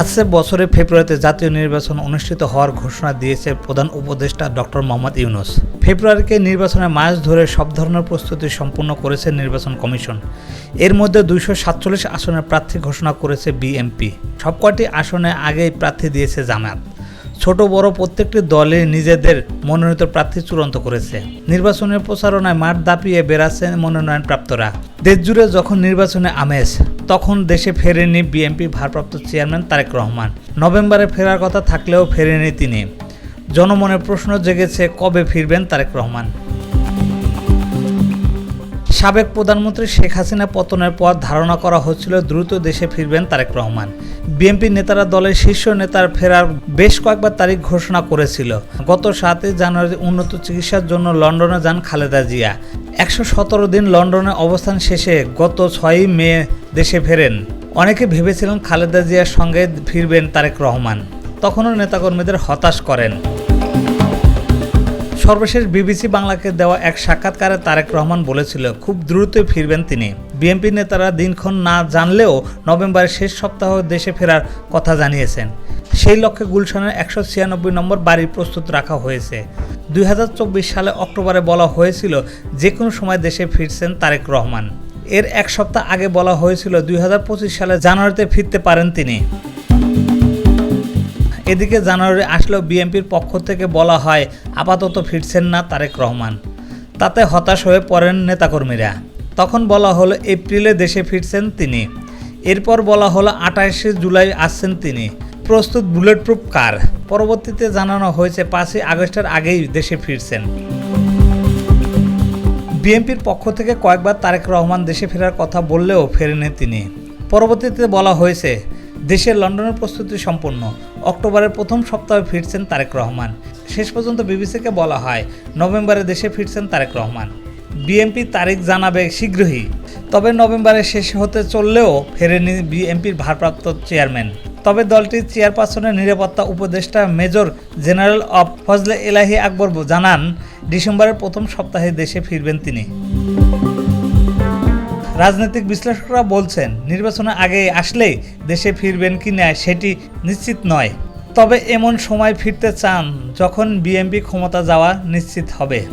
আসছে বছরের ফেব্রুয়ারিতে জাতীয় নির্বাচন অনুষ্ঠিত হওয়ার ঘোষণা দিয়েছে প্রধান উপদেষ্টা ডক্টর মোহাম্মদ ইউনুস। ফেব্রুয়ারিকে নির্বাচনের মাস ধরে সব ধরনের প্রস্তুতি সম্পূর্ণ করেছে নির্বাচন কমিশন। এর মধ্যে দুইশো সাতচল্লিশ আসনের প্রার্থী ঘোষণা করেছে বিএমপি। সবকটি আসনে আগেই প্রার্থী দিয়েছে জামায়াত। ছোট, বড় প্রত্যেকটি দলে নিজেদের মনোনীত প্রার্থী চূড়ান্ত করেছে। নির্বাচনের প্রচারণায় মাঠ দাপিয়ে বেড়াচ্ছে মনোনয়ন প্রাপ্তরা দেশ জুড়ে যখন নির্বাচনে আমেজ তখন দেশে ফেরেনি বিএনপি ভারপ্রাপ্ত চেয়ারম্যান তারেক রহমান। নভেম্বরে ফেরার কথা থাকলেও ফেরেনি তিনি। জনমনে প্রশ্ন জেগেছে কবে ফিরবেন তারেক রহমান। সাবেক প্রধানমন্ত্রী শেখ হাসিনা পতনের পর ধারণা করা হচ্ছিল দ্রুত দেশে ফিরবেন তারেক রহমান। বিএনপি নেতারা দলের শীর্ষ নেতার ফেরার বেশ কয়েকবার তারিখ ঘোষণা করেছিল। গত সাতই জানুয়ারি উন্নত চিকিৎসার জন্য লন্ডনে যান খালেদা জিয়া। একশো সতেরো দিন লন্ডনে অবস্থান শেষে গত ছয়ই মে দেশে ফেরেন। অনেকে ভেবেছিলেন খালেদা জিয়ার সঙ্গে ফিরবেন তারেক রহমান। তখনও নেতাকর্মীদের হতাশ করেন। সর্বশেষ বিবিসি বাংলাকে দেওয়া এক সাক্ষাৎকারে তারেক রহমান বলেছিল, খুব দ্রুতই ফিরবেন তিনি। বিএনপি নেতারা দিনক্ষণ না জানলেও নভেম্বরের শেষ সপ্তাহ দেশে ফেরার কথা জানিয়েছেন। সেই লক্ষ্যে গুলশানের একশো ছিয়ানব্বই নম্বর বাড়ি প্রস্তুত রাখা হয়েছে। দুই হাজার চব্বিশ সালে অক্টোবরে বলা হয়েছিল, যে কোনো সময় দেশে ফিরছেন তারেক রহমান। এর এক সপ্তাহ আগে বলা হয়েছিল দুই হাজার পঁচিশ সালে জানুয়ারিতে ফিরতে পারেন তিনি। এদিকে জানুয়ারি আসলেও বিএনপির পক্ষ থেকে বলা হয়, আপাতত ফিরছেন না তারেক রহমান। তাতে হতাশ হয়ে পড়েন নেতাকর্মীরা। তখন বলা হলো, এপ্রিলে দেশে ফিরছেন তিনি। এরপর বলা হলো, আঠাশে জুলাই আসছেন তিনি। প্রস্তুত বুলেট প্রুফ কার? পরবর্তীতে জানানো হয়েছে, পাঁচই আগস্টের আগেই দেশে ফিরছেন। বিএনপির পক্ষ থেকে কয়েকবার তারেক রহমান দেশে ফেরার কথা বললেও ফেরেনি তিনি। পরবর্তীতে বলা হয়েছে, দেশের লন্ডনের প্রস্তুতি সম্পন্ন। অক্টোবরের প্রথম সপ্তাহে ফিরছেন তারেক রহমান। শেষ পর্যন্ত বিবিসিকে বলা হয়, নভেম্বরে দেশে ফিরছেন তারেক রহমান। বিএনপি তারিখ জানাবে শীঘ্রই। তবে নভেম্বরে শেষ হতে চললেও ফেরেনি বিএনপির ভারপ্রাপ্ত চেয়ারম্যান। তবে দলটির চেয়ারপারসনের নিরাপত্তা উপদেষ্টা মেজর জেনারেল অব ফজলে এলাহি আকবর জানান ডিসেম্বরের প্রথম সপ্তাহে দেশে ফিরবেন তিনি। রাজনৈতিক বিশ্লেষকরা বলছেন, নির্বাচনের আগে আসলেই দেশে ফিরবেন কি না সেটি নিশ্চিত নয়। তবে এমন সময় ফিরতে চান যখন বিএমপি ক্ষমতা যাওয়া নিশ্চিত হবে।